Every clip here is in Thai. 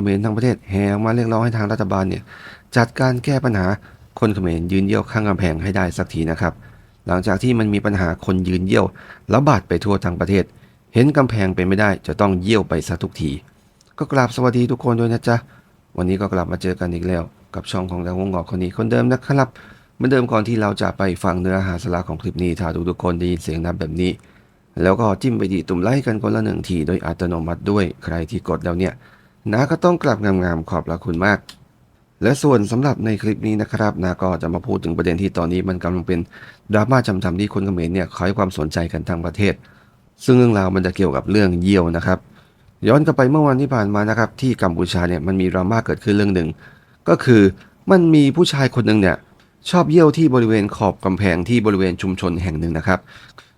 เขมรทั้งประเทศแห่ออกมาเรียกร้องให้ทางรัฐบาลเนี่ยจัดการแก้ปัญหาคนเขมรยืนเยี่ยวข้างกำแพงให้ได้สักทีนะครับ หลังจากที่มันมีปัญหาคนยืนเยี่ยวระบาดไปทั่วทั้งประเทศ เห็นกำแพงเป็นไม่ได้จะต้องเยี่ยวไปซะทุกที ก็กราบสวัสดีทุกคนด้วยนะจ๊ะ วันนี้ก็กลับมาเจอกันอีกแล้ว กับช่องของดาวงงอกคนนี้คนเดิมนะครับเหมือนเดิมก่อนที่เราจะไปฟังเนื้อหาสาระของคลิปนี้ถ้าทุกๆคนได้ยินเสียงนับแบบนี้ แล้วก็จิ้มไปที่ตุ่มไลค์กันคนละหนึ่งทีโดยอัตโนมัติด้วยใครที่กดแล้วเนี่ย นาก็ต้องกลับงามๆขอบพระคุณมาก และส่วนสำหรับในคลิปนี้นะครับนาก็จะมาพูดถึงประเด็นที่ตอนนี้มันกำลังเป็นดราม่าจำๆที่คนเขมรเนี่ยเขาให้ความสนใจกันทั้งประเทศ ซึ่งเรื่องราวมันจะเกี่ยวกับเรื่องเยี่ยวนะครับ ย้อนกลับไปเมื่อวันที่ผ่านมานะครับที่กัมพูชาเนี่ยมันมีดราม่าเกิดขึ้นเรื่องหนึ่งก็คือมันมีผู้ชายคนหนึ่งเนี่ยชอบเยี่ยวที่บริเวณขอบกำแพงที่บริเวณชุมชนแห่งหนึ่งนะครับ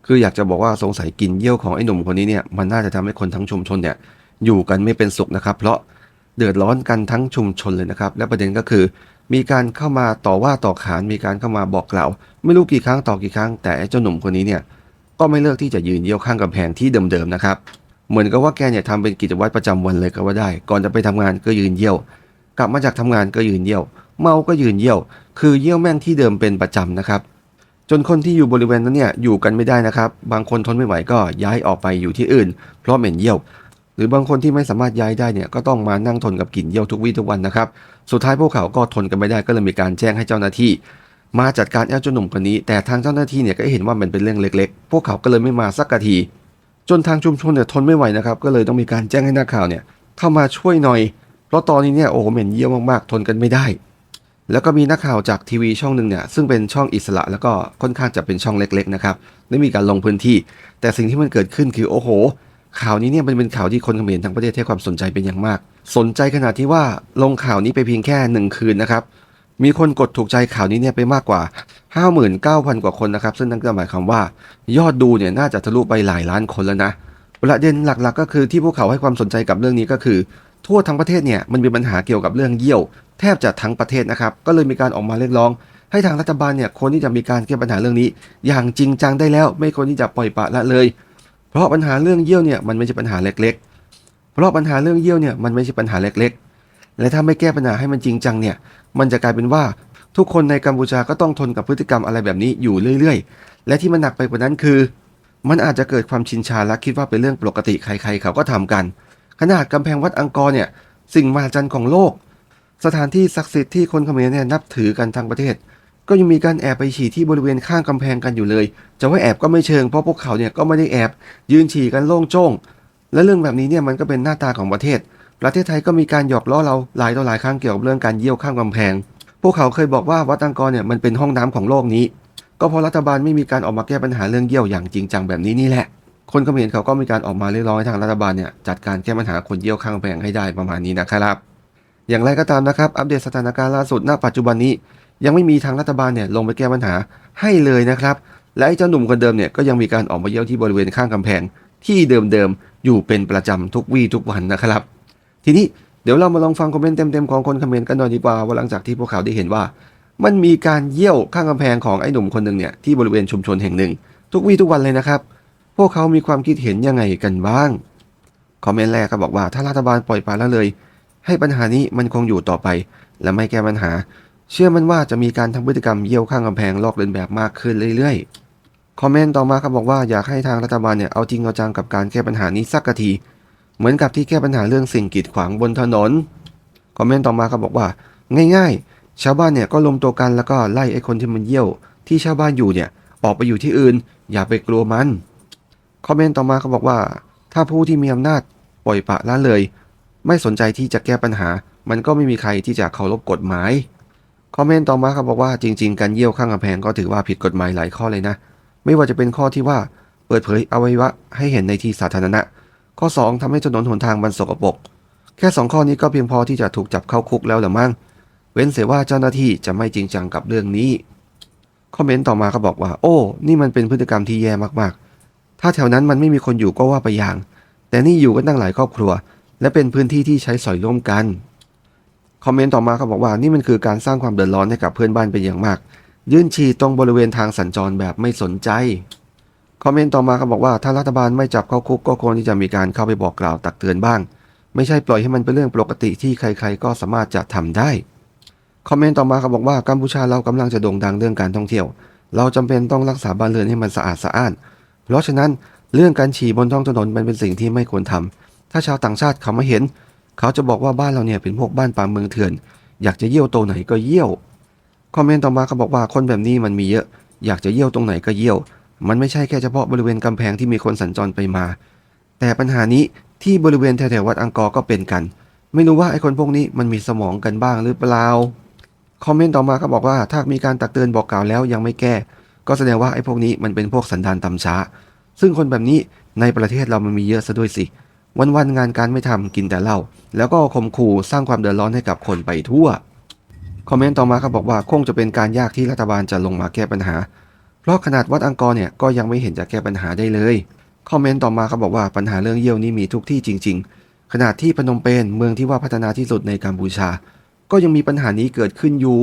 คืออยากจะบอกว่าสงสัยกินเยี่ยวของไอ้หนุ่มคนนี้เนี่ยมันน่าจะทำให้คนทั้งชุมชนเนี่ย อยู่กันไม่เป็นสุขนะครับ เพราะเดือดร้อนกันทั้งชุมชนเลยนะครับ และประเด็นก็คือ มีการเข้ามาต่อว่าต่อขานมีการเข้ามาบอกกล่าว ไม่รู้กี่ครั้งต่อกี่ครั้ง แต่เจ้าหนุ่มคนนี้เนี่ยก็ไม่เลิกที่จะยืนเยี่ยวข้างกำแพงที่เดิมๆนะครับเหมือนกับว่าแกเนี่ยทำเป็นกิจวัตรประจำวันเลยก็ว่าได้ ก่อนจะไปทำงานก็ยืนเยี่ยว กลับมาจากทำงานก็ยืนเยี่ยว เมาก็ยืนเยี่ยว คือเยี่ยวแม่งที่เดิมเป็นประจำนะครับ จนคนที่อยู่บริเวณนั้นเนี่ยอยู่กันไม่ได้นะครับ บางคนทนไม่ไหวก็ย้ายออกไปอยู่ที่อื่น เพราะเหม็นเยี่ยว หรือบางคนที่ไม่สามารถย้ายได้เนี่ยก็ต้องมานั่งทนกับกลิ่นเยี่ยวทุกวี่ทุกวันนะครับ สุดท้ายพวกเขาก็ทนกันไม่ได้ก็เลยมีการแจ้งให้เจ้าหน้าที่ มาจัดการเจ้าหนุ่มคนนี้ แต่ทางเจ้าหน้าที่เนี่ยก็เห็นว่ามันเป็นเรื่องเล็กๆ พวกเขาก็เลยไม่มาสักกะที จนทางชุมชนเนี่ยทนไม่ไหวนะครับก็เลยต้องมีการแจ้งให้นักข่าวเนี่ยเข้ามาช่วยหน่อย เพราะตอนนี้เนี่ยโอ้โหเหม็นเยี่ยวมากๆ ทนกันไม่ได้ แล้วก็มีนักข่าวจากทีวีช่องหนึ่งเนี่ยซึ่งเป็นช่องอิสระแล้วก็ค่อนข้างจะเป็นช่องเล็ก ๆนะครับได้มีการลงพื้นที่ แต่สิ่งที่มันเกิดขึ้นคือโอ้โห ข่าวนี้เนี่ยมันเป็นข่าวที่คนเขมรทั้งประเทศให้ความสนใจเป็นอย่างมาก สนใจขนาดที่ว่าลงข่าวนี้ไปเพียงแค่หนึ่งคืนนะครับ มีคนกดถูกใจข่าวนี้เนี่ยไปมากกว่า 59,000 กว่าคนนะครับ ซึ่งนั่นก็หมายความว่า ยอดดูเนี่ยน่าจะทะลุไปหลายล้านคนแล้วนะประเด็นหลักๆ ก็คือที่พวกเขาให้ความสนใจกับเรื่องนี้ก็คือ ทั่วทั้งประเทศเนี่ยมันมีปัญหาเกี่ยวกับเรื่องเยี่ยว แทบจะทั้งประเทศนะครับก็เลยมีการออกมาเรียกร้อง ให้ทางรัฐบาลเนี่ยควรที่จะมีการแก้ปัญหาเรื่องนี้ อย่างจริงจังได้แล้วไม่ควรที่จะปล่อยปละละเลย เพราะปัญหาเรื่องเยี่ยวเนี่ยมันไม่ใช่ปัญหาเล็กๆ เพราะปัญหาเรื่องเยี่ยวเนี่ยมันไม่ใช่ปัญหาเล็กๆ และถ้าไม่แก้ปัญหาให้มันจริงจังเนี่ย มันจะกลายเป็นว่าทุกคนในกัมพูชาก็ต้องทนกับพฤติกรรมอะไรแบบนี้อยู่เรื่อยๆ และที่มันหนักไปกว่านั้นคือ มันอาจจะเกิดความชินชาและคิดว่าเป็นเรื่องปกติใครๆเขาก็ทำกัน ขนาดกำแพงวัดอังกอร์เนี่ยสิ่งมหัศจรรย์ของโลก สถานที่ศักดิ์สิทธิ์ที่คนเขมรเนี่ยนับถือกันทั้งประเทศ ก็ยังมีการแอบไปฉี่ที่บริเวณข้างกำแพงกันอยู่เลย จะว่าแอบก็ไม่เชิงเพราะพวกเขาเนี่ยก็ไม่ได้แอบยืนฉี่กันโล่งโจ้ง และเรื่องแบบนี้เนี่ยมันก็เป็นหน้าตาของประเทศ ประเทศไทยก็มีการหยอกล้อเราหลายต่อหลายครั้งเกี่ยวกับเรื่องการเยี่ยวข้ามกำแพง พวกเขาเคยบอกว่าวัดอังกรเนี่ยมันเป็นห้องน้ำของโลกนี้ ก็เพราะรัฐบาลไม่มีการออกมาแก้ปัญหาเรื่องเยี่ยวอย่างจริงจังแบบนี้นี่แหละ คนเขมรเขาก็มีการออกมาเรียกร้องให้ทางรัฐบาลเนี่ยจัดการแก้ปัญหาคนเยี่ยวข้างกำแพงให้ได้ประมาณนี้นะครับอย่างไรก็ตามนะครับ อัปเดตสถานการณ์ล่าสุดณปัจจุบันนี้ ยังไม่มีทางรัฐบาลเนี่ยลงไปแก้ปัญหาให้เลยนะครับ และไอ้เจ้าหนุ่มคนเดิมเนี่ยก็ยังมีการออกมาเยี่ยวที่บริเวณข้างกำแพง ที่เดิมๆอยู่เป็นประจำทุกวี่ทุกวันนะครับ ทีนี้เดี๋ยวเรามาลองฟังคอมเมนต์เต็มๆของคนเขมรกันหน่อยดีกว่าว่าหลังจากที่พวกเขาได้เห็นว่า มันมีการเยี่ยวข้างกำแพงของไอ้หนุ่มคนหนึ่งเนี่ยที่บริเวณชุมชนแห่งหนึ่ง ทุกวี่ทุกวันเลยนะครับ พวกเขามีความคิดเห็นยังไงกันบ้างคอมเมนต์แรกก็บอกว่าถ้ารัฐบาลปล่อยปละละเลย ให้ปัญหานี้มันคงอยู่ต่อไป และไม่แก้ปัญหา เชื่อมันว่าจะมีการทำพฤติกรรมเยี่ยวข้างกำแพงลอกเลียนแบบมากขึ้นเรื่อยๆ คอมเมนต์ต่อมาครับบอกว่าอยากให้ทางรัฐบาลเนี่ยเอาจริงเอาจังกับการแก้ปัญหานี้สักที เหมือนกับที่แก้ปัญหาเรื่องสิ่งกีดขวางบนถนน คอมเมนต์ต่อมาครับบอกว่า ง่ายๆ ชาวบ้านเนี่ยก็รวมตัวกันแล้วก็ไล่ไอ้คนที่มันเยี่ยว ที่ชาวบ้านอยู่เนี่ยออกไปอยู่ที่อื่น อย่าไปกลัวมัน คอมเมนต์ต่อมาเขาบอกว่า ถ้าผู้ที่มีอำนาจปล่อยปะละเลย ไม่สนใจที่จะแก้ปัญหา มันก็ไม่มีใครที่จะเคารพกฎหมาย คอมเมนต์ต่อมาครับบอกว่าจริง ๆ การเยี่ยวข้างกำแพงก็ถือว่าผิดกฎหมายหลายข้อเลยนะ ไม่ว่าจะเป็นข้อที่ว่าเปิดเผยอวัยวะให้เห็นในที่สาธารณะ ข้อ 2ทำให้ถนนหนทางมันสกปรกแค่ 2 ข้อนี้ก็เพียงพอที่จะถูกจับเข้าคุกแล้วหรือมั้งเว้นเสียว่าเจ้าหน้าที่จะไม่จริงจังกับเรื่องนี้คอมเมนต์ต่อมาก็บอกว่า โอ้ นี่มันเป็นพฤติกรรมที่แย่มากๆ ถ้าแถวนั้นมันไม่มีคนอยู่ก็ว่าไปอย่าง แต่นี่อยู่กันตั้งหลายครอบครัว และเป็นพื้นที่ที่ใช้สอยร่วมกัน คอมเมนต์ต่อมาเขาบอกว่านี่มันคือการสร้างความเดือดร้อนให้กับเพื่อนบ้านเป็นอย่างมาก ยื่นฉี่ตรงบริเวณทางสัญจรแบบไม่สนใจคอมเมนต์ต่อมาเขาบอกว่าถ้ารัฐบาลไม่จับเข้าคุกก็ควรที่จะมีการเข้าไปบอกกล่าวตักเตือนบ้าง ไม่ใช่ปล่อยให้มันเป็นเรื่องปกติที่ใคร ๆ ก็สามารถจะทำได้คอมเมนต์ต่อมาเขาบอกว่ากัมพูชาเรากำลังจะโด่งดังเรื่องการท่องเที่ยว เราจำเป็นต้องรักษาบ้านเรือนให้มันสะอาดสะอ้าน เพราะฉะนั้นเรื่องการฉี่บนท้องถนนมันเป็นสิ่งที่ไม่ควรทำถ้าชาวต่างชาติเขามาเห็น เขาจะบอกว่าบ้านเราเนี่ยเป็นพวกบ้านป่าเมืองเถื่อน อยากจะเยี่ยวตรงไหนก็เยี่ยว คอมเมนต์ต่อมาเขาบอกว่าคนแบบนี้มันมีเยอะ อยากจะเยี่ยวตรงไหนก็เยี่ยว มันไม่ใช่แค่เฉพาะบริเวณกำแพงที่มีคนสัญจรไปมา แต่ปัญหานี้ที่บริเวณแถวๆวัดอังกอร์ก็เป็นกัน ไม่รู้ว่าไอ้คนพวกนี้มันมีสมองกันบ้างหรือเปล่า คอมเมนต์ต่อมาก็บอกว่าถ้ามีการตักเตือนบอกกล่าวแล้วยังไม่แก้ ก็แสดงว่าไอ้พวกนี้มันเป็นพวกสันดานตำช้า ซึ่งคนแบบนี้ในประเทศเรามันมีเยอะซะด้วยสิ วันๆงานการไม่ทำกินแต่เหล้าแล้วก็ข่มขู่สร้างความเดือดร้อนให้กับคนไปทั่ว คอมเมนต์ต่อมาเขาบอกว่าคงจะเป็นการยากที่รัฐบาลจะลงมาแก้ปัญหา เพราะขนาดวัดอังกอร์เนี่ยก็ยังไม่เห็นจะแก้ปัญหาได้เลย คอมเมนต์ต่อมาเขาบอกว่าปัญหาเรื่องเยี่ยวนี่มีทุกที่จริง ๆ ขนาดที่พนมเปญเมืองที่ว่าพัฒนาที่สุดในกัมพูชา ก็ยังมีปัญหานี้เกิดขึ้นอยู่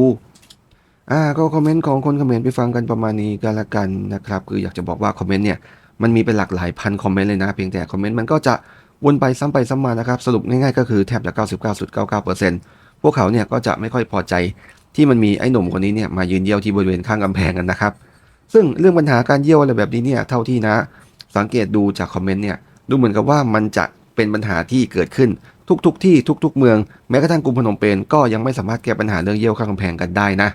อ่าก็คอมเมนต์ของคนคอมเมนต์ไปฟังกันประมาณนี้กันละกันนะครับคืออยากจะบอกว่าคอมเมนต์เนี่ยมันมีเป็นหลากหลายพันคอมเมนต์เลยนะ เพียงแต่คอมเมนต์มันก็จะ วนไปซ้ำไปซ้ำมานะครับสรุปง่ายๆก็คือแทบจะ 99.99%พวกเขาเนี่ยก็จะไม่ค่อยพอใจที่มันมีไอ้หนุ่มคนนี้เนี่ยมายืนเยี่ยวที่บริเวณข้างกำแพงกันนะครับ ซึ่งเรื่องปัญหาการเยี่ยวอะไรแบบนี้เนี่ยเท่าที่นะ สังเกตดูจากคอมเมนต์เนี่ยดูเหมือนกับว่ามันจะเป็นปัญหาที่เกิดขึ้นทุกๆทที่ทุก ๆ เมืองแม้กระทั่งกรุงพนมเปญก็ยังไม่สามารถแก้ปัญหาเรื่องเยี่ยวข้างกำแพงกันได้นะ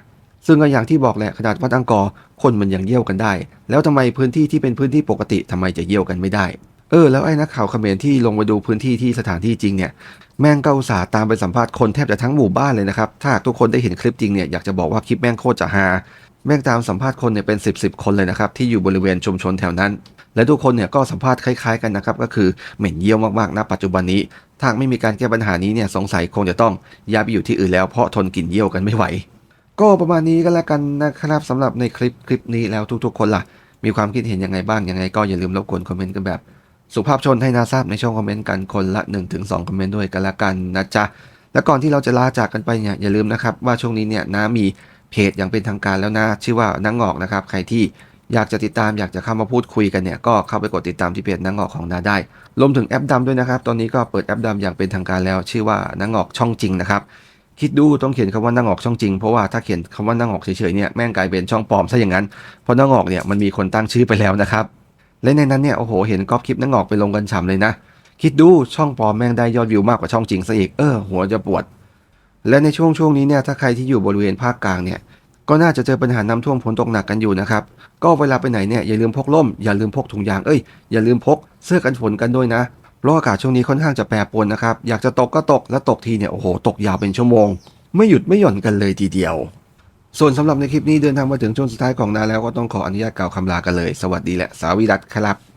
ซึ่งก็อย่างที่บอกแหละขนาดวัดอังกอร์คนมันยังเยี่ยวกันได้ แล้วทำไมพื้นที่ที่เป็นพื้นที่ปกติทำไมจะเยี่ยวกันไม่ได้ ออแล้วไอ้นักข่าวเขมรที่ลงมาดูพื้นที่ที่สถานที่จริงเนี่ยแม่งก็อุตส่าห์ตามไปสัมภาษณ์คนแทบจะทั้งหมู่บ้านเลยนะครับ ถ้าทุกคนได้เห็นคลิปจริงเนี่ยอยากจะบอกว่าคลิปแม่งโคตรจะฮาแม่งตามสัมภาษณ์คนเนี่ยเป็น 10บสคนเลยนะครับที่อยู่บริเวณชุมชนแถวนั้น และทุกคนเนี่ยก็สัมภาษณ์คล้ายๆกันนะครับก็คือเหม็นเยี่ยวมากๆณปัจจุบันนี้ถ้าไม่มีการแก้ปัญหานี้เนี่ยสงสัยคงจะต้องย้ายไปอยู่ที่อื่นแล้วเพราะทนกลิ่นเยี่ยวกันไม่ไหว ก็ประมาณนี้ก็แล้วกันนะครับสำหรับในคลิปคลิปนี้แล้วทุกๆ คนล่ะ มีความคิดเห็นยังไงบ้างยังไง ก็อย่าลืมรบกวนคอมเมนต์กันแบบ สุภาพชนให้นาทราบในช่องคอมเมนต์กันคนละ 1-2 คอมเมนต์ด้วยกันละกันนะจ๊ะ และก่อนที่เราจะลาจากกันไปเนี่ยอย่าลืมนะครับว่าช่วงนี้เนี่ยน้ามีเพจอย่างเป็นทางการแล้วนะ ชื่อว่านังงอกนะครับ ใครที่อยากจะติดตามอยากจะเข้ามาพูดคุยกันเนี่ยก็เข้าไปกดติดตามที่เพจนังงอกของนาได้รวมถึงแอปดำด้วยนะครับ ตอนนี้ก็เปิดแอปดำอย่างเป็นทางการแล้ว ชื่อว่านังงอกช่องจริงนะครับคิดดูต้องเขียนคำว่านังงอกช่องจริงเพราะว่าถ้าเขียนคำว่านังงอกเฉยๆเนี่ยแม่งกลายเป็นช่องปลอมซะอย่างนั้นเพราะนังงอกเนี่ยมันมีคนตั้งชื่อไปแล้วนะครับ และในนั้นเนี่ยโอ้โหเห็นก๊อปคลิปนังงอกไปลงกันฉ่ำเลยนะ คิดดูช่องปลอมแม่งได้ยอดวิวมากกว่าช่องจริงซะอีกเออหัวจะปวด และในช่วงช่วงนี้เนี่ยถ้าใครที่อยู่บริเวณภาคกลางเนี่ยก็น่าจะเจอปัญหาน้ำท่วมฝนตกหนักกันอยู่นะครับ ก็เวลาไปไหนเนี่ยอย่าลืมพกร่ม อย่าลืมพกถุงยาง เอ้ย อย่าลืมพกเสื้อกันฝนกันด้วยนะ เพราะอากาศช่วงนี้ค่อนข้างจะแปรปรวนนะครับ อยากจะตกก็ตก และตกทีเนี่ย โอ้โห ตกยาวเป็นชั่วโมง ไม่หยุดไม่หย่อนกันเลยทีเดียว ส่วนสำหรับในคลิปนี้เดินทางมาถึงช่วงสุดท้ายของนาแล้วก็ต้องขออนุญาตกล่าวคำลากันเลย สวัสดีและสาวิรัตครับ